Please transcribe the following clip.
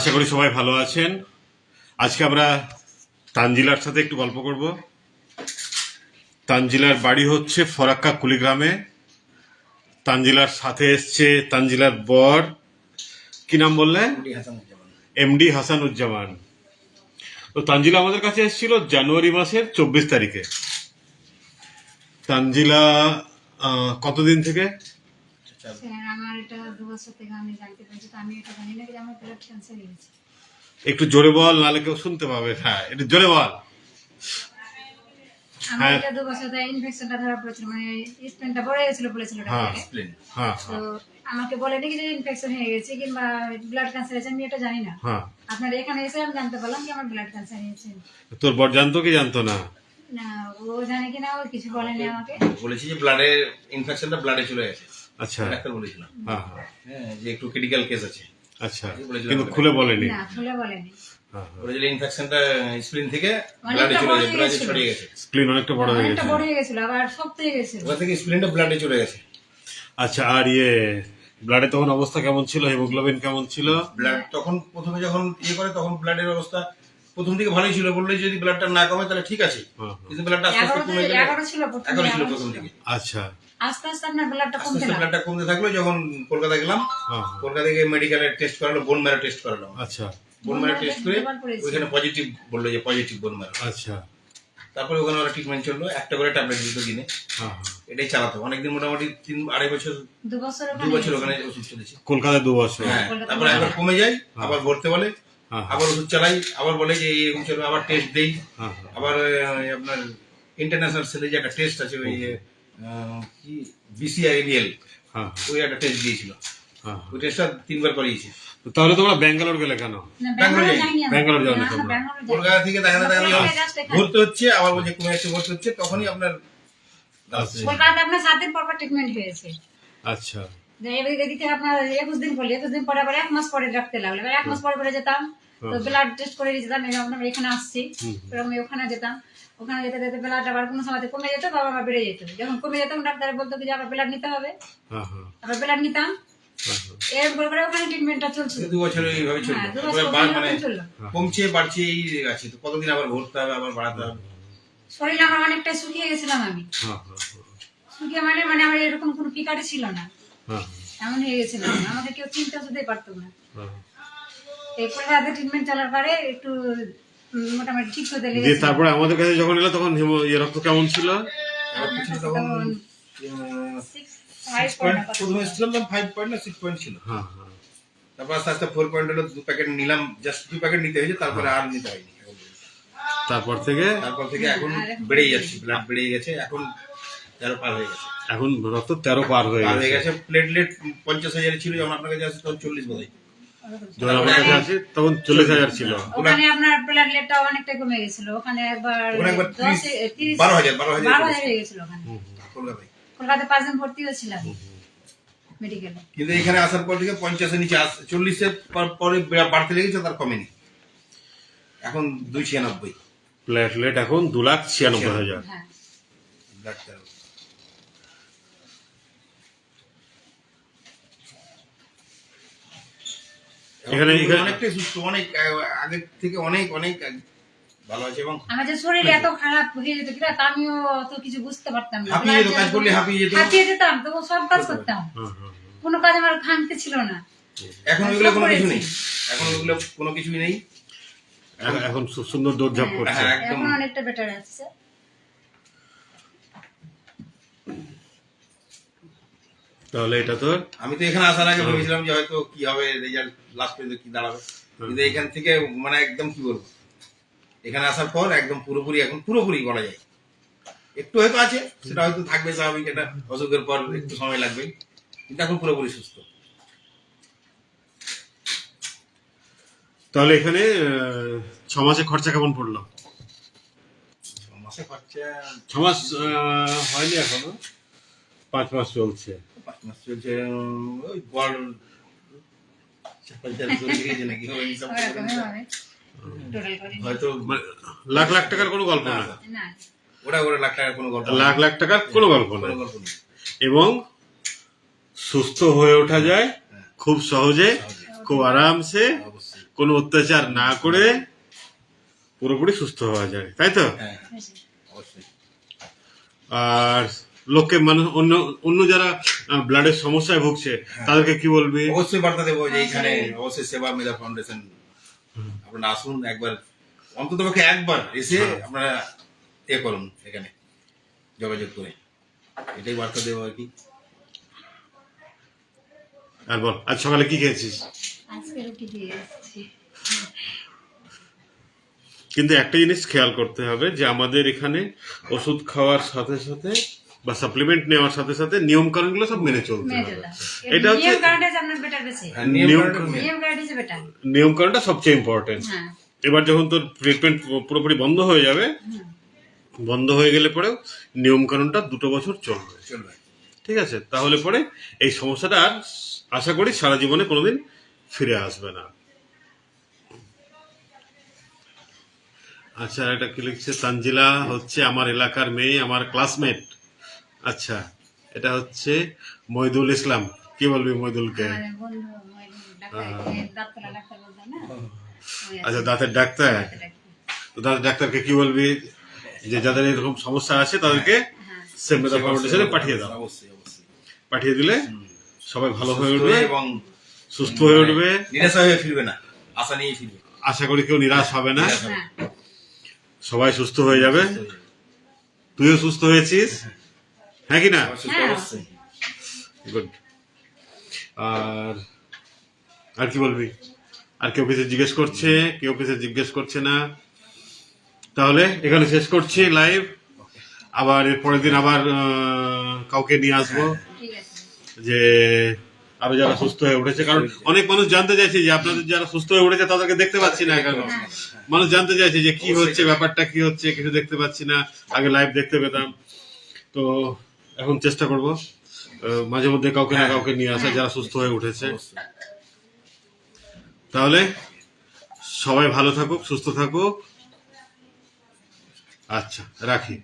আশা করি সবাই ভালো আছেন। আজকে আমরা তানজিলার সাথে একটু গল্প করব। তানজিলার বাড়ি হচ্ছে ফরাক্কা কুলিগ্রামে। তানজিলার সাথে এসছে তানজিলার বর। কি নাম হাসানুজ্জামান। এমডি হাসানুজ্জামান। তো তানজিলা আমাদের কাছে এসেছিল জানুয়ারি মাসের চব্বিশ তারিখে। তানজিলা কতদিন থেকে? স্যার আমার এটা দু বছর থেকে আমি জানতে পেরেছি তো আমি এটা জানি না যে আমার ব্লাড ক্যান্সার হয়েছে। একটু জোরে বল নাহলে কেউ শুনতে পাবে। হ্যাঁ একটু জোরে বল। আমার হ্যাঁ। এটা দু বছর ধরে ইনফেকশনটা ধরা পড়েছিল মানে বড় বলেছিল হ্যাঁ ডাক্তারে হ্যাঁ তো আমাকে যে ইনফেকশন হয়ে গেছে কিংবা ব্লাড ক্যান্সার হয়েছে আমি এটা জানি না। আপনার এখানে এসে আমি জানতে পারলাম কি আমার ব্লাড ক্যান্সার হয়েছে। তোর বর জানতো কি জানতো না? না ও জানে কিনা ও কিছু বলেনি আমাকে বলেছি যে ব্লাডের ইনফেকশনটা ব্লাডে চলে গেছে। আচ্ছা। ডাক্তার বলেছিলাম। হ্যাঁ। হ্যাঁ হ্যাঁ যে একটু ক্রিটিক্যাল কেস আছে। আচ্ছা কিন্তু খুলে বলেনি। না খুলে বলেনি। হ্যাঁ হ্যাঁ। বলেছিল ইনফেকশনটা স্প্লিন থেকে ব্লাডে চলে গেছে হয়ে ছড়িয়ে গেছে। স্প্লিন অনেকটা বড় হয়ে গেছে বড় হয়ে গেছিল আবার শক্ত হয়ে গেছিল। ওখান থেকে স্প্লিনটা ব্লাডে চলে গেছে। আচ্ছা আর ইয়ে ব্লাডে তখন অবস্থা কেমন ছিল? হিমোগ্লোবিন কেমন ছিল? ব্লাড তখন প্রথমে যখন ইয়ে করে তখন ব্লাডের অবস্থা প্রথম দিকে ভালোই ছিল বললে যদি ব্লাডটা না কমে তাহলে ঠিক আছে হ্যাঁ, হ্যাঁ। কিন্তু ব্লাডটা আস্তে আস্তে কমে গেলে এগারো ছিল প্রথমে এগারো ছিল প্রথম ছিল। দিকে আচ্ছা আস্তে আস্তে আপনার ব্লাডটা কমতে লাগল ব্লাডটা কমতে থাকল যখন কলকাতা গেলাম হ্যাঁ হ্যাঁ। কলকাতা গিয়ে মেডিকেলে টেস্ট করালো বোন ম্যারো টেস্ট করালো আচ্ছা বোন ম্যারো টেস্ট করে। ওইখানে পজিটিভ বলল যে পজিটিভ বোন ম্যারো আচ্ছা তারপরে ওখানে ওরা ট্রিটমেন্ট চলল একটা করে ট্যাবলেট দিত দিনে হ্যাঁ হ্যাঁ। এটাই চালাতো অনেকদিন মোটামুটি তিন আড়াই বছর দু বছর দু ওখানে বছর ওখানে ওষুধ চলেছে কলকাতায় দু বছর হ্যাঁ তারপরে। একবার কমে যায় আবার ভরতে বলে হ্যাঁ হ্যাঁ আবার ওষুধ চালাই আবার বলে যে এরকম চলবে আবার টেস্ট দেই। হ্যাঁ হ্যাঁ। আবার আপনার ইন্টারন্যাশনাল সেলে যে একটা টেস্ট আছে ওই কি? বিসিআইএল হ্যাঁ। ওই একটা টেস্ট দিয়েছিল। হ্যাঁ ওই টেস্টটা তিনবার করিয়েছে। তাহলে তোমরা ব্যাঙ্গালোর গেলে কেন? ব্যাঙ্গালোর না, যাইনি। কলকাতা থেকে দেখা দেখা ভর্তি হচ্ছে আবার বলছে কমে যাচ্ছে ভর্তি হচ্ছে তখনই আপনার আচ্ছা। আপনার সাত দিন পর পর ট্রিটমেন্ট হয়েছে। আচ্ছা। এবার এদিকে আপনার একুশ দিন পরে একুশ দিন পরে আবার এক মাস পরে রাখতে লাগল। এক মাস পরে পরে যেতাম তো ব্লাড টেস্ট করে যেতাম আমরা এখানে আসছি। এরকম ওখানে যেতাম। ওখানে যেতে যেতে ব্লাড আবার কোনো সময় কমে যেত বাবা আবার বেড়ে যেত। যখন কমে যেতাম ডাক্তার বলতো যে আবার ব্লাড নিতে হবে। হ্যাঁ হ্যাঁ। আবার ব্লাড নিতাম। হ্যাঁ। করে ওখানে ট্রিটমেন্টটা চলছিল। দু বছর এইভাবে চলল। দু তারপরে বছর বার ওখানে মানে কমছে বাড়ছে এই আছে তো। কতদিন আবার ভরতে হবে আবার বাড়াতে হবে? শরীর আমার অনেকটা শুকিয়ে গেছিলাম আমি। হ্যাঁ হ্যাঁ শুকিয়ে মানে মানে আমার এরকম কোনো পিকারে ছিল না। হ্যাঁ এমন হয়ে গেছিলাম আমাকে কেউ চিনতে শুধুই পারতো না। হ্যাঁ। এরপরে রাতে ট্রিটমেন্ট চলার পরে একটু মোটামুটি ঠিক হতে লেগেছে তারপরে আমাদের কাছে যখন এলো তখন হিমো ইয়ে রক্ত কেমন ছিল? প্রথমে। ফাইভ পয়েন্ট না সিক্স পয়েন্ট ছিল। হ্যাঁ হ্যাঁ। তারপর আস্তে আস্তে ফোর পয়েন্ট হলো দু প্যাকেট নিলাম জাস্ট দু প্যাকেট নিতে হয়েছে তারপরে আর নিতে হয়নি। এখন তারপর থেকে? তারপর থেকে এখন বেড়েই যাচ্ছে ব্লাড বেড়ে গেছে এখন তেরো পার হয়ে গেছে। এখন রক্ত তেরো পার হয়ে হয়ে গেছে। প্লেটলেট পঞ্চাশ হাজার ছিল যখন আপনার কাছে আছে তখন চল্লিশ বোধ হয় যখন আমার কাছে আছে তখন চল্লিশ হাজার ছিল। ওখানে আপনার প্লেটলেটটা অনেকটা কমে গেছিল। ওখানে একবার দশ তিরিশ বারো হাজার বারো হাজার বারো চলেছে হাজার হয়ে গেছিল ওখানে। কলকাতায়। কলকাতায় পাঁচ দিন ভর্তি হয়েছিলাম মেডিকেলে কিন্তু এখানে আসার পর থেকে পঞ্চাশের নিচে আস চল্লিশের পরে বাড়তে লেগেছে তার কমেনি। এখন দুই ছিয়ানব্বই। প্লেটলেট এখন দু লাখ ছিয়ানব্বই হাজার। হ্যাঁ ব্লাড তেরো এখানে- অনেকটাই সুস্থ অনেক আগের থেকে অনেক অনেক ভালো আছে এবং আমার যে শরীর এত খারাপ হয়ে যেত কিনা তা আমিও অত কিছু বুঝতে পারতাম না। হাঁপিয়ে যেত, কাজ করলে হাঁপিয়ে যেত। হাঁপিয়ে যেতাম তবু সব কাজ করতাম। হ্যাঁ হ্যাঁ কোনো কাজ আমার খামতে ছিল না। এখন সব ওইগুলো কোনো কিছু নেই। এখন ওইগুলো কোনো কিছুই নেই। এখন- এখন সুন্দর দৌড়ঝাঁপ করছে। হ্যাঁ এখন অনেকটা বেটার আছে। তাহলে এটা তোর আমি তো এখানে আসার আগে ভেবেছিলাম যে হয়তো কি হবে রেজাল্ট লাস্ট পর্যন্ত কি দাঁড়াবে। কিন্তু এখান থেকে মানে একদম কি বলব? এখানে আসার পর একদম পুরোপুরি এখন পুরোপুরি বলা যায়। একটু হয়তো আছে সেটা হয়তো থাকবে স্বাভাবিক এটা অসুখের পর একটু সময় লাগবে। কিন্তু এখন পুরোপুরি সুস্থ। তাহলে এখানে ছ মাসে খরচা কেমন পড়ল? ছ মাসে খরচা ছ মাস হয়নি এখনও। পাঁচ মাস চলছে। পাঁচ মাস চলছে ওই করে হয়তো মানে লাখ লাখ টাকার কোনো গল্প না। না। ওটা ওটা লাখ টাকার কোনো গল্প লাখ লাখ টাকার কোনো গল্প না। কোনো গল্প নেই। এবং সুস্থ হয়ে ওঠা যায় খুব সহজে খুব আরামসে কোনো অত্যাচার না করে পুরোপুরি সুস্থ হওয়া যায়। তাই তো? হ্যাঁ আর লোককে মানুষ অন্য অন্য যারা ব্লাডের সমস্যায় ভুগছে তাদেরকে কি বলবি? অবশ্যই বার্তা দেবো যে এখানে অবশ্যই সেবা মেধা ফাউন্ডেশন আপনারা আসুন একবার অন্তত পক্ষে একবার এসে আপনারা এ করুন এখানে যোগাযোগ করে। এটাই বার্তা দেবো আর কি। আর বল আজ সকালে কি খেয়েছিস? আজকে রুটি দিয়ে কিন্তু একটা জিনিস খেয়াল করতে হবে যে আমাদের এখানে ওষুধ খাওয়ার সাথে সাথে বা সাপ্লিমেন্ট নেওয়ার সাথে সাথে নিয়ম কানুনগুলো সব মেনে চলতে হবে। এটা হচ্ছে- নিয়ম বেশি। হ্যাঁ, কানুনটা সবচেয়ে ইম্পর্টেন্ট হ্যাঁ। এবার যখন তোর ট্রিটমেন্ট পুরোপুরি বন্ধ হয়ে যাবে বন্ধ হয়ে গেলে পরেও নিয়ম কানুনটা দুটো বছর চলবে। চলবে। ঠিক আছে? তাহলে পরে এই সমস্যাটা আর আশা করি সারা জীবনে কোনোদিন ফিরে আসবে না। আচ্ছা এটা কি লিখছে? তানজিলা হচ্ছে আমার এলাকার মেয়ে আমার ক্লাসমেট আচ্ছা এটা হচ্ছে মইদুল ইসলাম। কি বলবি ওই আর আচ্ছা দাঁতের ডাক্তার? দাঁতের ডাক্তার। তো দাঁতের ডাক্তারকে কি বলবি? যে যাদের এরকম সমস্যা আছে তাদেরকে হ্যাঁ সেমেদা ফাউন্ডেশনে পাঠিয়ে দাও। অবশ্যই অবশ্যই। পাঠিয়ে দিলে সবাই ভালো হয়ে উঠবে এবং সুস্থ হয়ে উঠবে। নিরাশা হয়ে ফিরবে না আশা নিয়ে ফিরবে। আশা করি কেউ নিরাশ হবে না। হ্যাঁ সবাই সুস্থ হয়ে যাবে। সুস্থ হয়ে যাবে। তুইও সুস্থ হয়েছিস? হ্যাঁ কি না? অবশ্যই, হ্যাঁ, অবশ্যই গুড আর আর কি বলবি? আর কেউ কিছু জিজ্ঞেস করছে কেউ কিছু জিজ্ঞেস করছে না। তাহলে এখানে শেষ করছি লাইভ আবার এর পরের দিন আবার কাউকে নিয়ে আসব। যে আরও যারা সুস্থ হয়ে উঠেছে। কারণ অনেক মানুষ জানতে চাইছে যে আপনাদের যারা সুস্থ হয়ে উঠেছে তাদেরকে দেখতে পাচ্ছি না কেন মানুষ জানতে চাইছে যে কি হচ্ছে ব্যাপারটা কি হচ্ছে কিছু দেখতে পাচ্ছি না। আগে লাইভ দেখতে পেতাম। তো এখন চেষ্টা করব মাঝে মধ্যে কাউকে না কাউকে নিয়ে আসা যারা সুস্থ হয়ে উঠেছে। তাহলে সবাই ভালো থাকুক সুস্থ থাকুক। আচ্ছা রাখি।